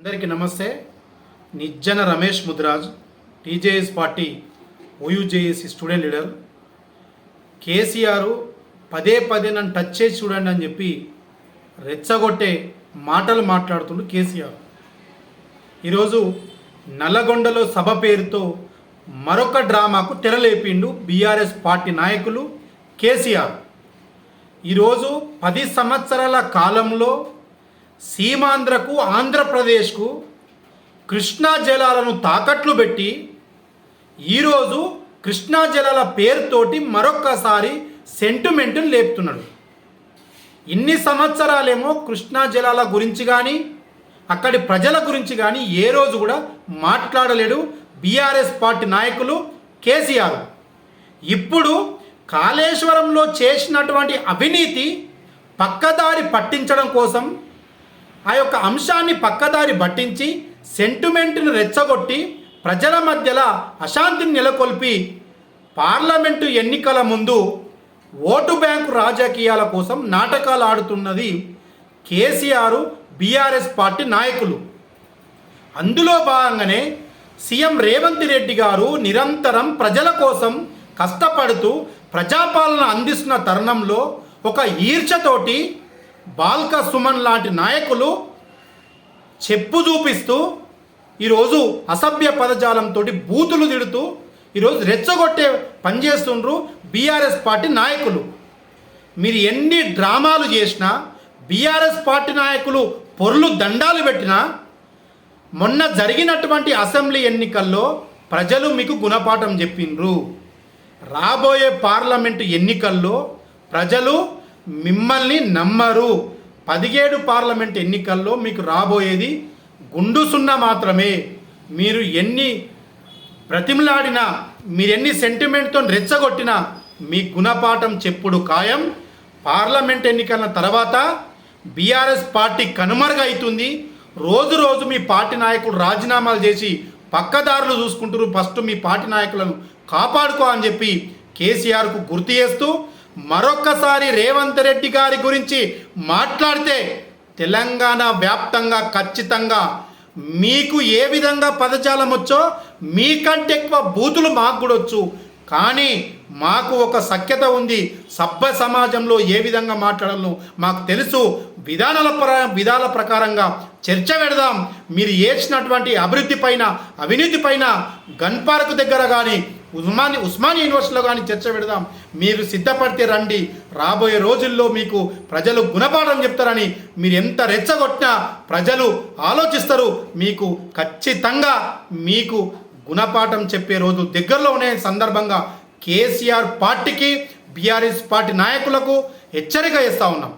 అందరికీ నమస్తే. Nijjana Ramesh Mudiraj TJS party OUJSC student leader. KCR పదే పదే నన్ను టచ్ చేసి చూడండి అని చెప్పి రెచ్చగొట్టే మాటలు మాట్లాడుతుండు కేసీఆర్. ఈరోజు నల్లగొండలో సభ పేరుతో మరొక డ్రామాకు తెరలేపిండు బీఆర్ఎస్ పార్టీ నాయకులు కేసీఆర్. ఈరోజు పది సంవత్సరాల కాలంలో సీమాంధ్రకు ఆంధ్రప్రదేశ్కు కృష్ణా జలాలను తాకట్లు పెట్టి ఈరోజు కృష్ణా జలాల పేరుతోటి మరొక్కసారి సెంటిమెంటును లేపుతున్నాడు. ఇన్ని సంవత్సరాలేమో కృష్ణా జలాల గురించి కానీ అక్కడి ప్రజల గురించి కానీ ఏ రోజు కూడా మాట్లాడలేడు బీఆర్ఎస్ పార్టీ నాయకులు కేసీఆర్. ఇప్పుడు కాళేశ్వరంలో చేసినటువంటి అవినీతి పక్కదారి పట్టించడం కోసం ఆ యొక్క అంశాన్ని పక్కదారి పట్టించి సెంటిమెంట్ను రెచ్చగొట్టి ప్రజల మధ్యలో అశాంతిని నెలకొల్పి పార్లమెంటు ఎన్నికల ముందు ఓటు బ్యాంకు రాజకీయాల కోసం నాటకాలు ఆడుతున్నది కేసీఆర్ బీఆర్ఎస్ పార్టీ నాయకులు. అందులో భాగంగానే సీఎం రేవంత్ రెడ్డి గారు నిరంతరం ప్రజల కోసం కష్టపడుతూ ప్రజాపాలన అందిస్తున్న తరుణంలో ఒక ఈర్చతోటి బాల్క సుమన్ లాంటి నాయకులు చెప్పు చూపిస్తూ ఈరోజు అసభ్య పదజాలంతో బూతులు తిడుతూ ఈరోజు రెచ్చగొట్టే పనిచేస్తుండ్రు బీఆర్ఎస్ పార్టీ నాయకులు. మీరు ఎన్ని డ్రామాలు చేసినా బీఆర్ఎస్ పార్టీ నాయకులు పొరులు దండాలు పెట్టినా మొన్న జరిగినటువంటి అసెంబ్లీ ఎన్నికల్లో ప్రజలు మీకు గుణపాఠం చెప్పిండ్రు. రాబోయే పార్లమెంటు ఎన్నికల్లో ప్రజలు మిమ్మల్ని నమ్మరు. పదిహేడు పార్లమెంట్ ఎన్నికల్లో మీకు రాబోయేది గుండు సున్నా మాత్రమే. మీరు ఎన్ని ప్రతిమలాడినా మీరెన్ని సెంటిమెంట్తో రెచ్చగొట్టినా మీ గుణపాఠం చెప్పుడు ఖాయం. పార్లమెంట్ ఎన్నికల తర్వాత బీఆర్ఎస్ పార్టీ కనుమరుగవుతుంది రోజు రోజు మీ పార్టీ నాయకులు రాజీనామాలు చేసి పక్కదారులు చూసుకుంటారు ఫస్ట్ మీ పార్టీ నాయకులను కాపాడుకో అని చెప్పి కేసీఆర్కు గుర్తు చేస్తూ మరొక్కసారి రేవంత్ రెడ్డి గారి గురించి మాట్లాడితే తెలంగాణ వ్యాప్తంగా ఖచ్చితంగా మీకు ఏ విధంగా పదజాలం వచ్చో మీకంటే ఎక్కువ బూతులు మాకు కూడా వచ్చు. కానీ మాకు ఒక సఖ్యత ఉంది. సభ్య సమాజంలో ఏ విధంగా మాట్లాడాలో మాకు తెలుసు. విధానాల ప్ర విధాల ప్రకారంగా చర్చ పెడదాం. మీరు ఏడ్చినటువంటి అభివృద్ధి పైన అవినీతి పైన గన్ పార్క్ దగ్గర కానీ ఉస్మాని ఉస్మాన్ యూనివర్సిటీలో కానీ చర్చ పెడదాం. మీరు సిద్ధపడితే రండి. రాబోయే రోజుల్లో మీకు ప్రజలు గుణపాఠం చెప్తారని మీరు ఎంత రెచ్చగొట్టినా ప్రజలు ఆలోచిస్తారు. మీకు ఖచ్చితంగా మీకు గుణపాఠం చెప్పే రోజు దగ్గరలో ఉన్న సందర్భంగా కేసీఆర్ పార్టీకి బీఆర్ఎస్ పార్టీ నాయకులకు హెచ్చరిక ఇస్తా ఉన్నాం.